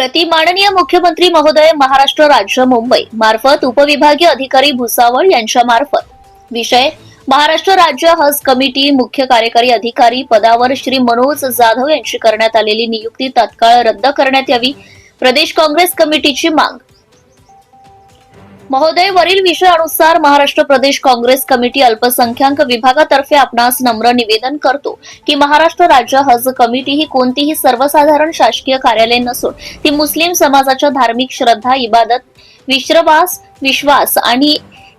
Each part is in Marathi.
प्रति माननीय मुख्यमंत्री महोदय महाराष्ट्र राज्य मुंबई मार्फत उपविभागीय अधिकारी भुसावळ यांच्या मार्फत. विषय महाराष्ट्र राज्य हज कमिटी मुख्य कार्यकारी अधिकारी पदावर श्री मनोज जाधव यांची करण्यात आलेली नियुक्ती तात्काळ रद्द करण्यात यावी. प्रदेश काँग्रेस कमिटीची माग. महोदय वरील विषयानुसार महाराष्ट्र प्रदेश काँग्रेस कमिटी अल्पसंख्याक विभागातर्फे आपणास नम्र निवेदन करतो की महाराष्ट्र राज्य हज कमिटी ही कोणतीही सर्वसाधारण शासकीय कार्यालय नसून ती मुस्लिम समाजाच्या धार्मिक श्रद्धा इबादत विश्रवास विश्वास आणि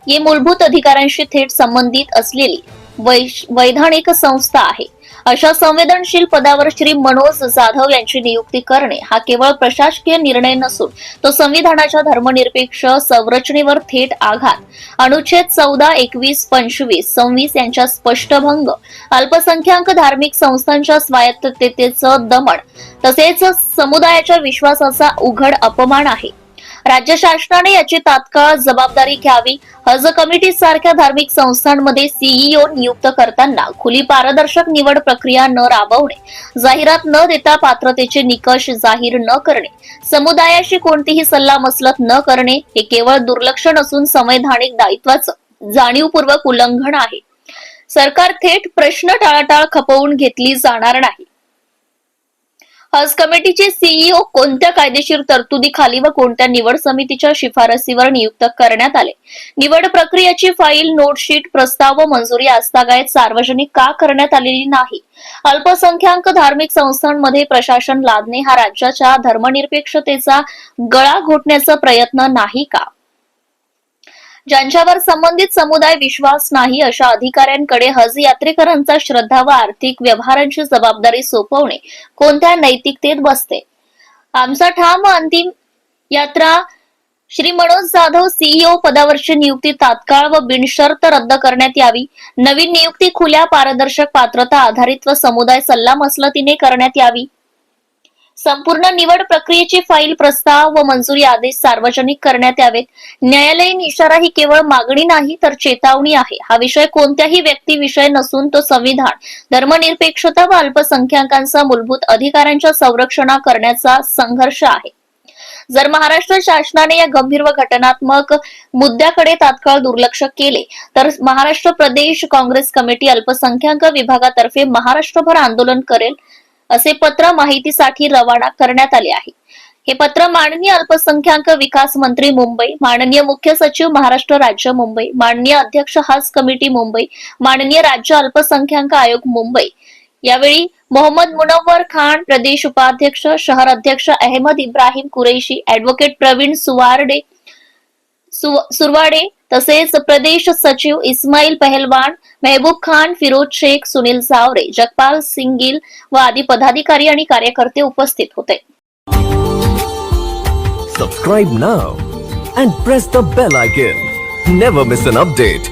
ये मूलभूत अधिकारांशी थेट संबंधित असलेली वैधानिक संस्था आहे. अशा संवेदनशील पदावर श्री मनोज जाधव यांची नियुक्ती करणे हा केवळ प्रशासकीय निर्णय नसून तो संविधानाच्या धर्मनिरपेक्ष संरचनेवर थेट आघात. अनुच्छेद चौदा एकवीस पंचवीस सव्वीस यांच्या स्पष्टभंग अल्पसंख्याक धार्मिक संस्थांच्या स्वायत्ततेचं दमन तसेच समुदायाच्या विश्वासाचा उघड अपमान आहे. राज्य शासनाने याची तात्काळ जबाबदारी घ्यावी. हज कमिटी सारख्या धार्मिक संस्थांमध्ये सीईओ नियुक्त करताना खुली पारदर्शक निवड प्रक्रिया न राबवणे जाहिरात न देता पात्रतेचे निकष जाहीर न करणे समुदायाशी कोणतीही सल्लामसलत न करणे हे केवळ दुर्लक्ष नसून संवैधानिक दायित्वाचं जाणीवपूर्वक उल्लंघन आहे. सरकार थेट प्रश्न टाळाटाळ खपवून घेतली जाणार नाही. हज कमिटीचे सीईओ कोणत्या कायदेशीर तरतुदीखाली व कोणत्या निवड समितीच्या शिफारसीवर नियुक्त करण्यात आले? निवड प्रक्रियेची फाईल नोटशीट प्रस्ताव व मंजुरी आस्थागायत सार्वजनिक का करण्यात आलेली नाही? अल्पसंख्याक धार्मिक संस्थांमध्ये प्रशासन लादणे हा राज्याच्या धर्मनिरपेक्षतेचा गळा घोटण्याचा प्रयत्न नाही का? ज्यांच्यावर संबंधित समुदाय विश्वास नाही अशा अधिकाऱ्यांकडे हज यात्रेकरांचा श्रद्धा व आर्थिक व्यवहारांची जबाबदारी सोपवणे कोणत्या नैतिकतेत बसते? आमचा ठाम व अंतिम यात्रा श्री मनोज जाधव सीईओ पदावरची नियुक्ती तात्काळ व बिनशर्त रद्द करण्यात यावी. नवीन नियुक्ती खुल्या पारदर्शक पात्रता आधारित व समुदाय सल्लामसलतीने करण्यात यावी. संपूर्ण निवड प्रक्रियेची फाईल प्रस्ताव व मंजुरी आदेश सार्वजनिक करण्यात यावेत. न्यायालयीन इशारा ही केवळ मागणी नाही तर चेतावणी आहे. हा विषय कोणत्याही व्यक्ती विषय नसून तो संविधान. धर्मनिरपेक्षता व अल्पसंख्याकांचा मूलभूत अधिकारांच्या संरक्षणा करण्याचा संघर्ष आहे. जर महाराष्ट्र शासनाने या गंभीर व घटनात्मक मुद्द्याकडे तात्काळ दुर्लक्ष केले तर महाराष्ट्र प्रदेश काँग्रेस कमिटी अल्पसंख्याक विभागातर्फे महाराष्ट्रभर आंदोलन करेल. असे पत्र माहितीसाठी रवाना करण्यात आले आहे. हे पत्र माननीय अल्पसंख्याक विकास मंत्री मुंबई माननीय मुख्य सचिव महाराष्ट्र राज्य मुंबई माननीय अध्यक्ष हज कमिटी मुंबई माननीय राज्य अल्पसंख्याक आयोग मुंबई. यावेळी मोहम्मद मुनव्वर खान प्रदेश उपाध्यक्ष शहर अध्यक्ष अहमद इब्राहिम कुरेशी ऍडव्होकेट प्रवीण सुवारडे सु- सुरवाडे तसेच प्रदेश सचिव इस्माईल पहलवान मेहबूब खान फिरोज शेख सुनील सावरे जगपाल सिंगील व आदी पदाधिकारी आणि कार्यकर्ते उपस्थित होते. Subscribe now and press the bell icon never miss an update